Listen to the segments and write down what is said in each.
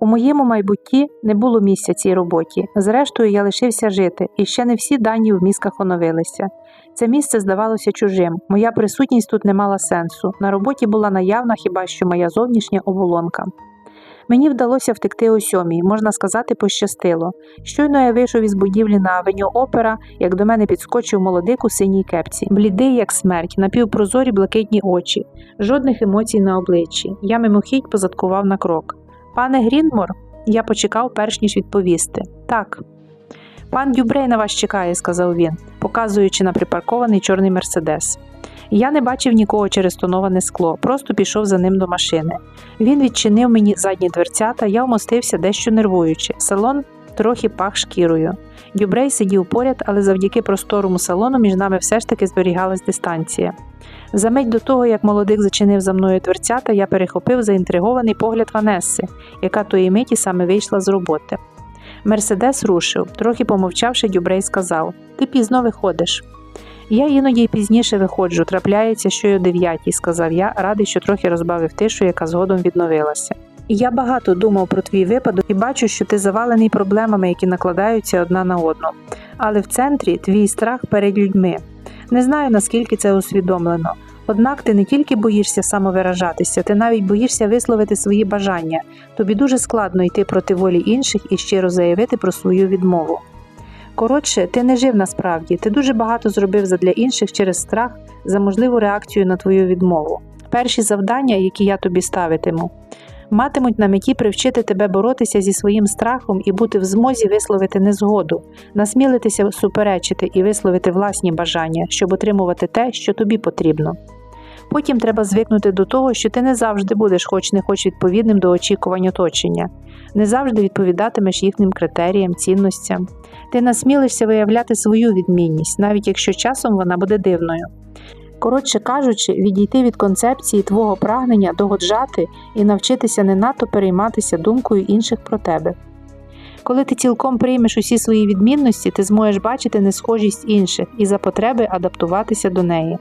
У моєму майбутті не було місця цій роботі. Зрештою, я лишився жити, і ще не всі дані в мізках оновилися. Це місце здавалося чужим. Моя присутність тут не мала сенсу. На роботі була наявна хіба що моя зовнішня оболонка. Мені вдалося втекти о сьомій, можна сказати, пощастило. Щойно я вийшов із будівлі на авеню Опера, як до мене підскочив молодик у синій кепці, блідий, як смерть, напівпрозорі блакитні очі, жодних емоцій на обличчі. Я мимохідь позадкував на крок. Пане Грінмор, я почекав, перш ніж відповісти. Так. Пан Дюбрей на вас чекає, сказав він, показуючи на припаркований чорний мерседес. Я не бачив нікого через тоноване скло, просто пішов за ним до машини. Він відчинив мені задні дверцята, я вмостився дещо нервуючи. Салон трохи пах шкірою. Дюбрей сидів поряд, але завдяки просторому салону між нами все ж таки зберігалась дистанція. За мить до того, як молодик зачинив за мною дверцята, я перехопив заінтригований погляд Ванесси, яка тої миті саме вийшла з роботи. Мерседес рушив, трохи помовчавши, Дюбрей сказав: Ти пізно виходиш. Я іноді й пізніше виходжу, трапляється, що й о дев'ятій, сказав я, радий, що трохи розбавив тишу, яка згодом відновилася. Я багато думав про твій випадок і бачу, що ти завалений проблемами, які накладаються одна на одну. Але в центрі твій страх перед людьми. Не знаю, наскільки це усвідомлено. Однак ти не тільки боїшся самовиражатися, ти навіть боїшся висловити свої бажання. Тобі дуже складно йти проти волі інших і щиро заявити про свою відмову. Коротше, ти не жив насправді, ти дуже багато зробив задля інших через страх за можливу реакцію на твою відмову. Перші завдання, які я тобі ставитиму, матимуть на меті привчити тебе боротися зі своїм страхом і бути в змозі висловити незгоду, насмілитися суперечити і висловити власні бажання, щоб отримувати те, що тобі потрібно. Потім треба звикнути до того, що ти не завжди будеш, хоч не хоч відповідним до очікувань оточення, не завжди відповідатимеш їхнім критеріям, цінностям. Ти насмілишся виявляти свою відмінність, навіть якщо часом вона буде дивною. Коротше кажучи, відійти від концепції твого прагнення догоджати і навчитися не надто перейматися думкою інших про тебе. Коли ти цілком приймеш усі свої відмінності, ти зможеш бачити несхожість інших і за потреби адаптуватися до неї.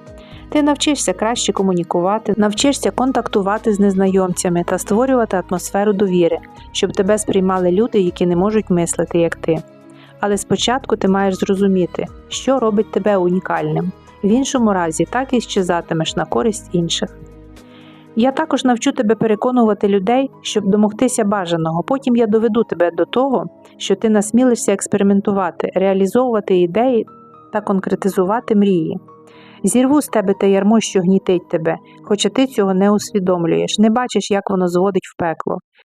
Ти навчишся краще комунікувати, навчишся контактувати з незнайомцями та створювати атмосферу довіри, щоб тебе сприймали люди, які не можуть мислити, як ти. Але спочатку ти маєш зрозуміти, що робить тебе унікальним. В іншому разі так і щезатимеш на користь інших. Я також навчу тебе переконувати людей, щоб домогтися бажаного. Потім я доведу тебе до того, що ти насмілишся експериментувати, реалізовувати ідеї та конкретизувати мрії. Зірву з тебе те ярмо, що гнітить тебе, хоча ти цього не усвідомлюєш, не бачиш, як воно зводить в пекло.